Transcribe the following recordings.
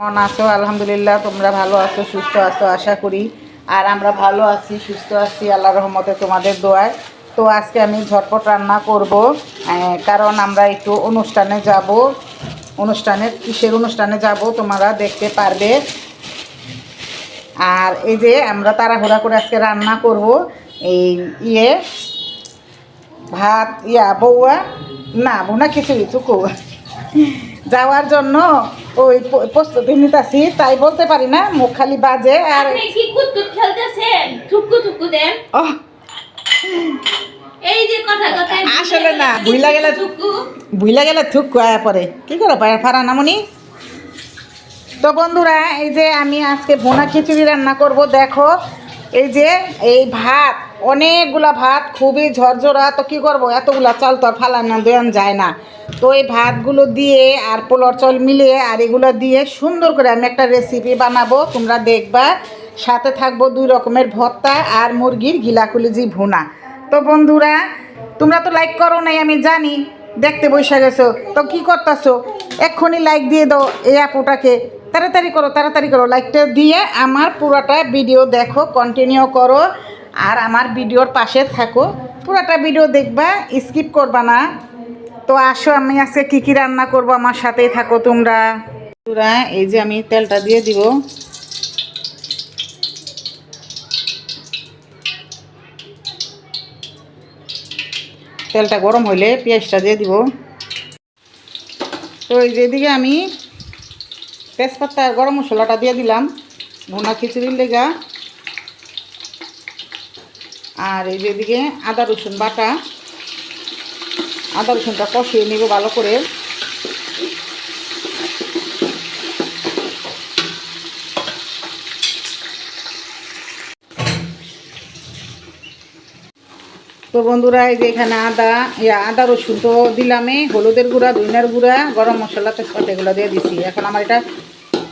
কেমন আছো? আলহামদুলিল্লাহ, তোমরা ভালো আছো, সুস্থ আছো, আশা করি। আর আমরা ভালো আছি, সুস্থ আছি আল্লাহ রহমতে তোমাদের দোয়ায়। তো আজকে আমি ঝটপট রান্না করব কারণ আমরা একটু অনুষ্ঠানে যাব। অনুষ্ঠানে কিসের অনুষ্ঠানে যাব তোমরা দেখতে পারবে। আর এই যে আমরা তাড়াহুড়া করে আজকে রান্না করব, এই ইয়ে ভাত, ইয়া, বউয়া, না, বোনা খিচুড়ি, চুকু। যাওয়ার জন্য ওই প্রস্তুতি নিতেছি তাই বলতে পারি না মুখ খালি বাজে আর আপনি কি কুতকুত খেলতেছেন? ঠুকু ঠুকু দেন। এই যে কথা কথা আসলে না, ভুইলা গেলে- ঠুকু ভুইলা গেলে থুক কয়া পরে কি করে পায় ফারা নামনি তো বন্ধুরা এই যে আমি আজকে ভোনা খিচুড়ি রান্না করব দেখো এই যে এই ভাত অনেকগুলা ভাত খুবই ঝরঝরা তো কি করব এতগুলা চাল তো আর ফালানো দেওয়ান যায় না। তো এই ভাতগুলো দিয়ে আর পোলর চাল মিলিয়ে আর এগুলো দিয়ে সুন্দর করে আমি একটা রেসিপি বানাবো। তোমরা দেখবা। সাথে থাকব দুই রকমের ভর্তা আর মুরগির গিলাকুলিজি ভুনা। তো বন্ধুরা, তোমরা তো লাইক করো নাই, আমি জানি। দেখতে বসে গেছো। তো কি করতেছো? এক্ষুনি লাইক দিয়ে দাও এই আপুটাকে। তাড়াতাড়ি করো তাড়াতাড়ি করো। লাইকটা দিয়ে আমার পুরোটা ভিডিও দেখো কন্টিনিউ করো। আর আমার ভিডিওর পাশে থাকো। পুরোটা ভিডিও দেখবা স্কিপ করবা না। তো আসো, আমি আজকে কী কী রান্না করব? আমার সাথেই থাকো তোমরা। তোরা এই যে আমি তেলটা দিয়ে দিব। তেলটা গরম হইলে পেঁয়াজটা দিয়ে দিব। তো এই যেদিকে আমি তেজপাতা আর গরম মশলাটা দিয়ে দিলাম, ভুনা খিচুড়ির লেগা। আর এই যেদিকে আদা, রসুন বাটা। আদা রসুনটা কষিয়ে নিব ভালো করে। তো বন্ধুরা, এই যে এখানে আদা, ইয়া আদা রসুন তো দিলামে, হলুদের গুঁড়া দইনার গুঁড়া, গরম মশলা, তেজপাতা এগুলো দিয়ে দিছি। এখন আমার এটা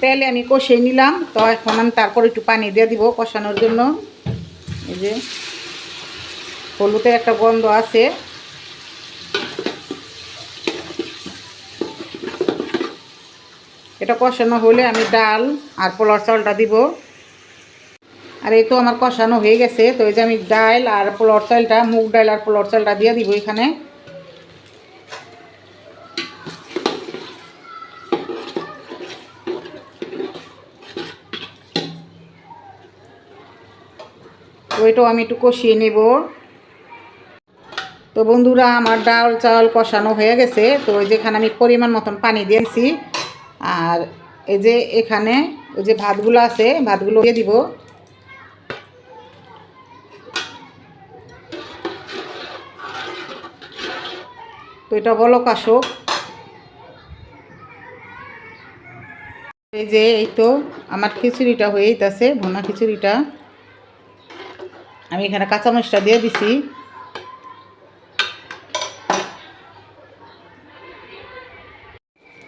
তেলে আমি কষিয়ে নিলাম। তো এখন আমি তারপর একটু পানি দিয়ে দিব কষানোর জন্য। এই যে হলুদের একটা গন্ধ আছে। এটা কষানো হলে আমি ডাল আর পোলার চালটা দিব। আর এই তো আমার কষানো হয়ে গেছে, তো এই যে আমি ডাল আর পোলার চালটা, মুগ ডাল আর পোলার চালটা দিয়ে দিব এখানে। তো এটাও আমি একটু কষিয়ে নেব। তো বন্ধুরা, আমার ডাল চাল কষানো হয়ে গেছে, তো যেখানে আমি পরিমাণ মতন পানি দিয়েছি আর এই যে এখানে ওই যে ভাতগুলো আছে, ভাতগুলো দিয়ে দিব। তো এটা বলো কাশো এই যে এই তো আমার খিচুড়িটা হয়েই যেতেছে ভুনা খিচুড়িটা। আমি এখানে কাঁচামরিচটা দিয়ে দিছি।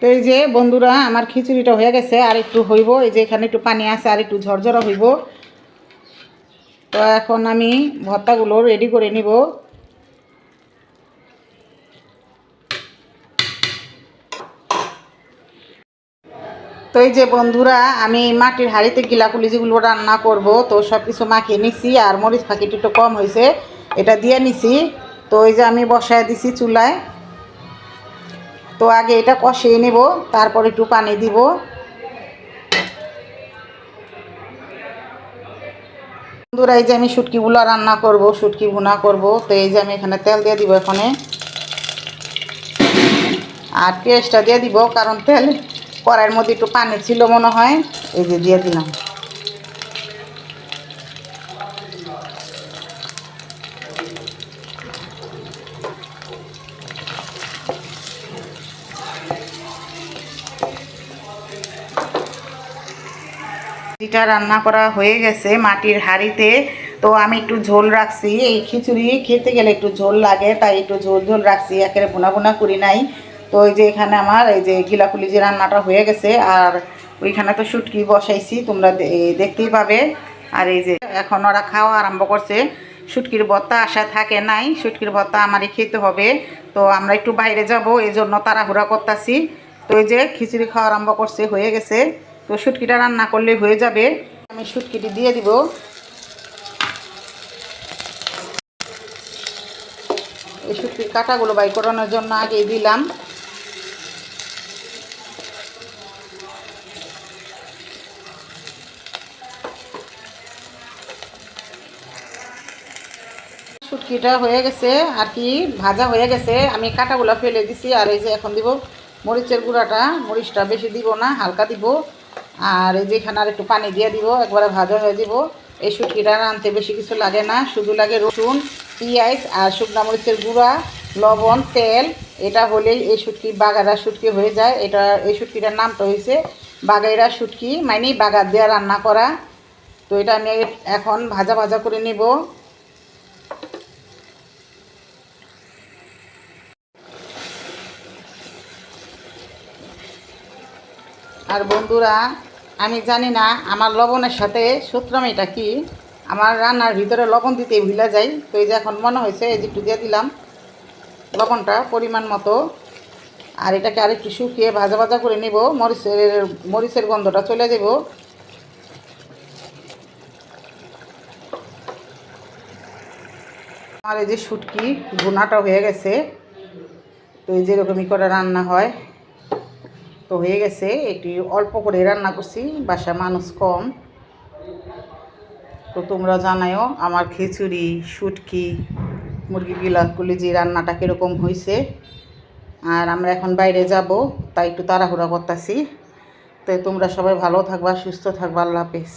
তো এই যে বন্ধুরা, আমার খিচুড়িটা হয়ে গেছে, আর একটু হইব, এই যে এখানে একটু পানি আছে, আর একটু ঝরঝরা হইব। তো এখন আমি ভর্তাগুলো রেডি করে নিব। তো এই যে বন্ধুরা, আমি মাটির হাঁড়িতে গিলাকুলি যেগুলো রান্না করব, তো সব কিছু মাখিয়ে নিছি, আর মরিচ ফাঁকিটা একটু কম হয়েছে এটা দিয়ে নিছি। তো এই যে আমি বসায় দিছি চুলায়। তো আগে এটা কষিয়ে নেব, তারপর একটু পানি দিব। বন্ধুরা, এই যে আমি শুটকিগুলো রান্না করব, শুটকি ভুনা করব, তো এই যে আমি এখানে তেল দিয়ে দিব এখানে। আর পেঁয়াজটা দিয়ে দিব, কারণ তেল কড়াইয়ের মধ্যে একটু পানি ছিল মনে হয়, এই যে দিয়ে দিলাম। খিচুড়িটা রান্না করা হয়ে গেছে মাটির হাড়িতে। তো আমি একটু ঝোল রাখছি। এই খিচুড়ি খেতে গেলে একটু ঝোল লাগে, তাই একটু ঝোল ঝোল রাখছি। একেবারে বোনা বোনা করি নাই। তো ওই যে এখানে আমার, এই যে গিলাকুলি যে রান্নাটা হয়ে গেছে, আর ওইখানে তো শুটকি বসাইছি, তোমরা দেখতেই পাবে। আর এই যে এখন ওরা খাওয়া আরম্ভ করছে। শুটকির ভর্তা আশা থাকে নাই, শুটকির ভর্তা আমারই খেতে হবে। তো আমরা একটু বাইরে যাব এই জন্য তাড়াহুড়া করতেছি। তো এই যে খিচুড়ি খাওয়া আরম্ভ করছে, হয়ে গেছে। তো শুটকিটা রান্না করলে হয়ে যাবে। আমি শুটকিটি দিয়ে দিব। এই শুটকির কাঁটাগুলো বাই করানোর জন্য আগেই দিলাম। শুটকিটা হয়ে গেছে, আর কি, ভাজা হয়ে গেছে। আমি কাঁটাগুলো ফেলে দিছি, আর এই যে এখন দিব মরিচের গুঁড়াটা। মরিচটা বেশি দিব না, হালকা দিব। আর এই যে এখানে আর একটু পানি দিয়ে দিব, একবারে ভাজা হয়ে দিব এই শুটকিটা রানতে বেশি কিছু লাগে না, শুধু লাগে রসুন, পেঁয়াজ আর শুকনা মরিচের গুঁড়া, লবণ, তেল। এটা হলেই এই শুটকি বাগারা শুটকি হয়ে যায়। এটা, এই শুটকিটার নামটা হয়েছে বাগাইরা শুটকি মানে বাগার দেওয়া রান্না করা। তো এটা আমি এখন ভাজা ভাজা করে নিব। আর বন্ধুরা আমি জানি না, আমার লবণের সাথে সূত্রামিটা কি? আমার রান্নার ভিতরে লবণ দিতে ভুলে যাই, তো এই যে এখন মনে হয়েছে, এই যে একটু দিয়ে দিলাম লবণটা পরিমাণ মতো। আর এটাকে আরেকটু শুকিয়ে ভাজা ভাজা করে নেব, মরিচের মরিচের গন্ধটা চলে যাব। আমার এই যে শুটকি, ভুনাটা হয়ে গেছে। তো এই যেরকমই করে রান্না হয়। তো হয়ে গেছে, একটু অল্প করে রান্না করছি বাসা মানুষ কম। তো তোমরা জানায়ও, আমার খিচুড়ি, শুটকি, মুরগির গিলাগুলি যে রান্নাটা কীরকম হয়েছে। আর আমরা এখন বাইরে যাব, তাই একটু তাড়াহুড়া করতেছি। তো তোমরা সবাই ভালো থাকবা, সুস্থ থাকবা, আল্লাহ হাফিজ।